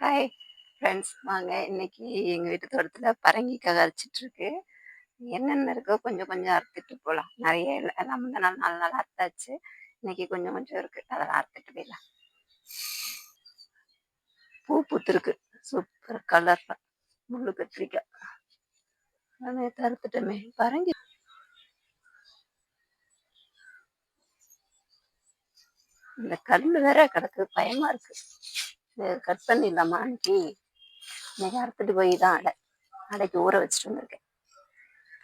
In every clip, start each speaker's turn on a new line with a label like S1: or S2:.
S1: Hi friends வாங்க. இன்னைக்கு எங்கள் வீட்டு தோட்டத்தில் பரங்கிக்காய் அரைச்சிட்டு இருக்கு என்னென்ன இருக்கோ கொஞ்சம் கொஞ்சம் அறுத்துட்டு போகலாம் நிறைய இல்லை. எல்லாம் முந்தின நாள் நாலு நாள் அறுத்தாச்சு. இன்னைக்கு கொஞ்சம் கொஞ்சம் இருக்கு. அதெல்லாம் அறுத்துட்டு போயிடலாம். பூ பூத்துருக்கு. சூப்பர் கலர் முள்ளு கத்திரிக்காய். நேற்று அறுத்துட்டோமே. பரங்கி. இந்த கல் வேற கிடக்கு. பயமா இருக்கு. இது கட் பண்ணிடலாமா அன்னைக்கு? இன்னைக்கு அறுத்துட்டு போய் தான் அடை. அடைக்கு ஊற வச்சுட்டு வந்திருக்கேன்.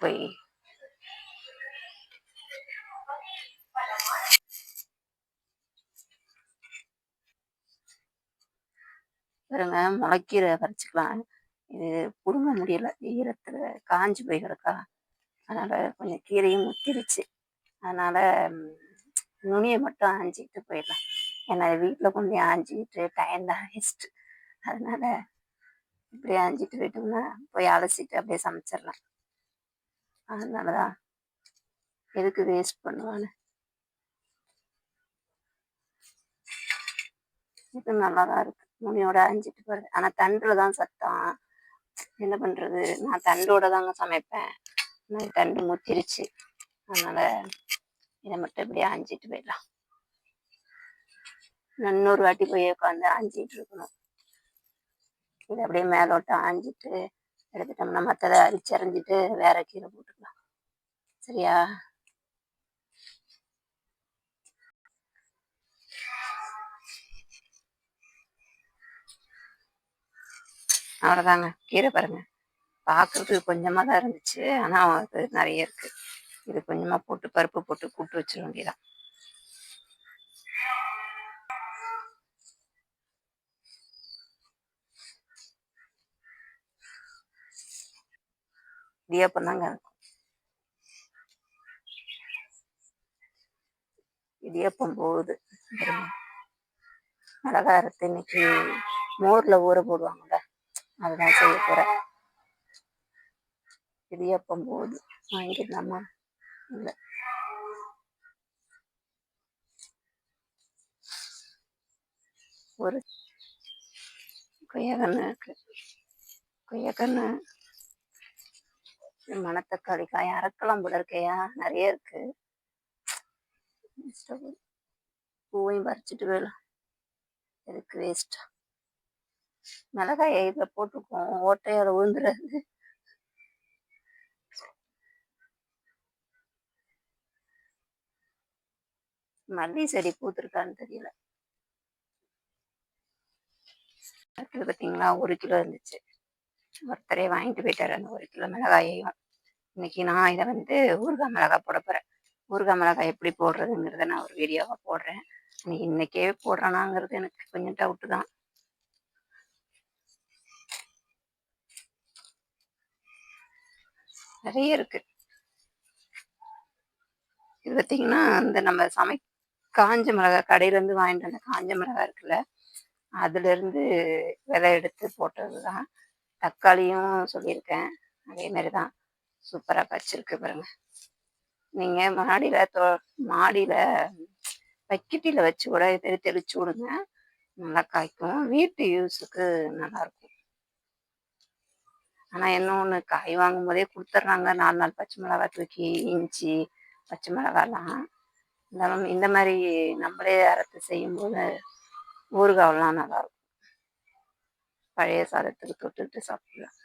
S1: போய். பாருங்க முளைக்கீரை பறிச்சுக்கலாம். இது புடுங்க முடியல ஈரத்துல காஞ்சு போய் கிடக்கா அதனால கொஞ்சம் கீரையும் முத்திருச்சு. அதனால நுனியை மட்டும் அஞ்சிக்கிட்டு போயிடலாம். ஏன்னா வீட்டில் கொஞ்சம் ஆஞ்சிக்கிட்டு டைம் தான் வேஸ்ட் அதனால இப்படி ஆஞ்சிட்டு போயிட்டோம்னா போய் அலசிட்டு அப்படியே சமைச்சிடலாம். அதனால தான் எதுக்கு வேஸ்ட் பண்ணுவான்னு. இது நல்லா தான் இருக்கு. முனியோட அஞ்சிட்டு போகிறது ஆனால் தண்டில் தான் சத்தம். என்ன பண்ணுறது நான் தண்டோட தாங்க சமைப்பேன். நான் தண்டு முத்திருச்சு. அதனால இதை மட்டும் இப்படி ஆஞ்சிட்டு போயிடலாம். இன்னொரு வாட்டி போய் உட்காந்து ஆஞ்சிட்டு இருக்கணும் இது அப்படியே மேலோட்டம் ஆஞ்சிட்டு எடுத்துட்டோம்னா மற்றதை அரிச்சரிஞ்சிட்டு வேற கீரை போட்டுக்கலாம். சரியா? அவ்வளோதாங்க கீரை பாருங்க. பார்க்கறதுக்கு கொஞ்சமாக தான் இருந்துச்சு. ஆனால் அது நிறைய இருக்கு. இது கொஞ்சமாக போட்டு பருப்பு போட்டு கூட்டு வச்சிட வேண்டியதான் இடியாப்பம் தாங்க இருக்கும். இடியாப்பம் போகுது. பாருங்க. மிளகா அரைத்து இன்னைக்கு மோர்ல ஊற போடுவாங்கல்ல அதுதான் செய்ய போறேன். இடியாப்பம் போகுது. வாங்கிடலாமா? இல்லை. ஒரு கொய்யாக்கன்று இருக்கு. கொய்யாக்கன்று மணத்தக்காளி காய் அரைக்கலாம் போல இருக்கையா நிறைய இருக்கு. பூவையும் பறிச்சுட்டு போயிடலாம் எதுக்கு வேஸ்ட் மிளகாயை இதில் போட்டுக்குவோம் ஓட்டையோட விழுந்துடாது மல்லி செடி பூத்திருக்கான்னு தெரியல. அடுத்தது பார்த்தீங்களா ஒரு கிலோ இருந்துச்சு. ஒருத்தரே வாங்கிட்டு போயிட்டாரு அந்த ஒரு கிலோ மிளகாயையும். இன்னைக்கு நான் இதை வந்து ஊறுகாய் மிளகாய் போட போறேன். ஊறுகாய் மிளகாய் எப்படி போடுறதுங்கிறத நான் ஒரு வீடியோவாக போடுறேன். நீ இன்னைக்கே போடுறானாங்கிறது எனக்கு கொஞ்சம் டவுட்டு தான். நிறைய இருக்கு. இது பார்த்தீங்கன்னா இந்த நம்ம சமை காஞ்ச மிளகாய் கடையிலேருந்து வாங்கிட்டு வந்த காஞ்ச மிளகாய் இருக்குல்ல அதுல இருந்து விதை எடுத்து போட்டது தான் தக்காளியும் சொல்லியிருக்கேன். அதே மாதிரி தான் சூப்பராக பறிச்சிருக்கு பாருங்க. நீங்கள் மாடியில் தோ மாடியில் பக்கெட்டியில் வச்சு கூட தெளி தெளிச்சு விடுங்க. நல்லா காய்க்கும். வீட்டு யூஸுக்கு நல்லாயிருக்கும். ஆனால் என்ன ஒன்று காய் வாங்கும் போதே கொடுத்துட்றாங்க. நாலு நாள் பச்சை மிளகா தூக்கி இஞ்சி பச்சை மிளகாலாம். இருந்தாலும் இந்த மாதிரி நம்மளே அரைத்து செய்யும்போது ஊறுகாவெல்லாம் நல்லாயிருக்கும். பழைய சாதத்துக்கு தொட்டுட்டு சாப்பிடலாம்.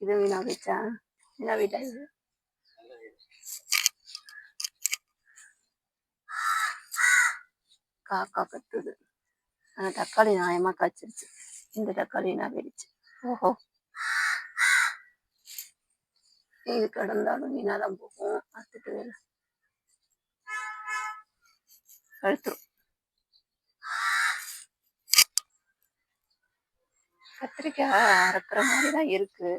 S1: இது வீணா வீச்சா வீணா வீட்டா இது? காக்கா கத்துது ஆனா தக்காளி நியாயமா காய்ச்சிருச்சு. இந்த தக்காளி நான் போயிடுச்சு ஓஹோ. இது கடந்தாலும் வீணாதான் போகும். பார்த்துட்டு வேலை கழுத்துரும் கத்திரிக்காய் அரைக்கிற மாதிரி தான் இருக்கு.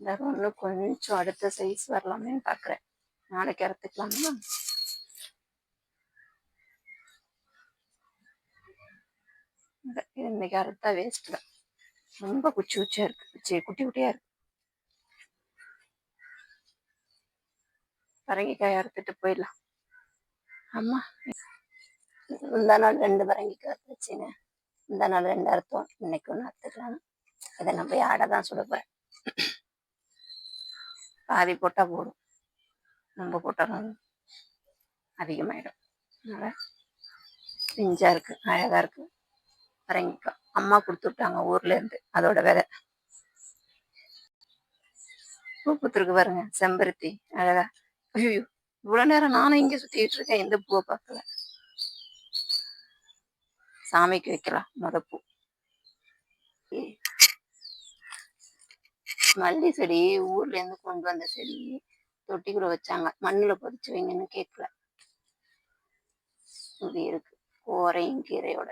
S1: இந்த இன்னும் கொஞ்சம் அடுத்த சைஸ் வரலாமே பார்க்குறேன் நாளைக்கு அரைத்துக்கலாமா? இன்னைக்கு அறுத்தா வேஸ்ட் தான். ரொம்ப குச்சி குச்சியா இருக்கு. குச்சி குட்டி குட்டியா இருக்கு. பரங்கிக்காய் அறுத்துட்டு போயிடலாம். ஆமா இந்த நாள் ரெண்டு பரங்கிக்காய் வச்சுங்க. இந்த நாள் ரெண்டு அர்த்தம் இன்னைக்கு ஒன்று அறுத்துக்கலாம். இதை நான் போய் ஆடை தான் சுடுப்பேன் பாதி போட்டால் போடும் ரொம்ப போட்டாலும் அதிகமாயிடும். அதனால் பிஞ்சா இருக்கு அழகா இருக்கு. பரங்கிக்காய். அம்மா கொடுத்து விட்டாங்க ஊர்ல இருந்து. அதோட விதை பூ பூத்துருக்கு பாருங்க. செம்பருத்தி அழகா. ஐயோ இவ்வளவு நேரம் நானும் இங்க சுத்திட்டு இருக்கேன். எந்த பூவை பார்க்கல. சாமிக்கு வைக்கலாம் முத பூ மல்லி செடி ஊர்ல இருந்து கொண்டு வந்த செடி தொட்டிக்குள்ள வச்சாங்க. மண்ணுல பொதிச்சு வைங்கன்னு கேட்கல இப்படி இருக்கு. கோரையும் கீரையோட.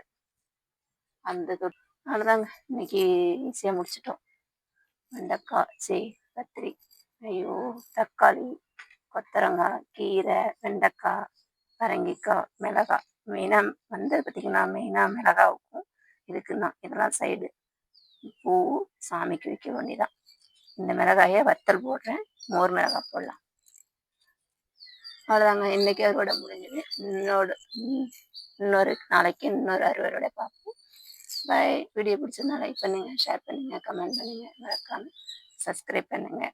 S1: அந்த தொட்டி அவ்வளோதாங்க. இன்னைக்கு ஈஸியாக முடிச்சிட்டோம். வெண்டைக்காய் சே கத்திரி. ஐயோ தக்காளி கொத்தரங்காய் கீரை வெண்டைக்காய். பரங்கிக்காய் மிளகாய் மெயினாக வந்து பார்த்திங்கன்னா மெயினாக மிளகாவுக்கும் தான் இதெல்லாம் சைடு பூ சாமிக்கு வைக்க வேண்டியதான் இந்த மிளகாயை வத்தல் போடுறேன். மோர் மிளகாய் போடலாம். அவ்வளோதாங்க இன்னைக்கு அறுவடை முடிஞ்சது. இன்னொரு இன்னொரு நாளைக்கு இன்னொரு அறுவடை பார்ப்போம். பாய் வீடியோ பிடிச்சிருந்தா லைக் பண்ணுங்கள் ஷேர் பண்ணுங்கள் கமெண்ட் பண்ணுங்கள் மறக்காமல் சப்ஸ்கிரைப் பண்ணுங்கள்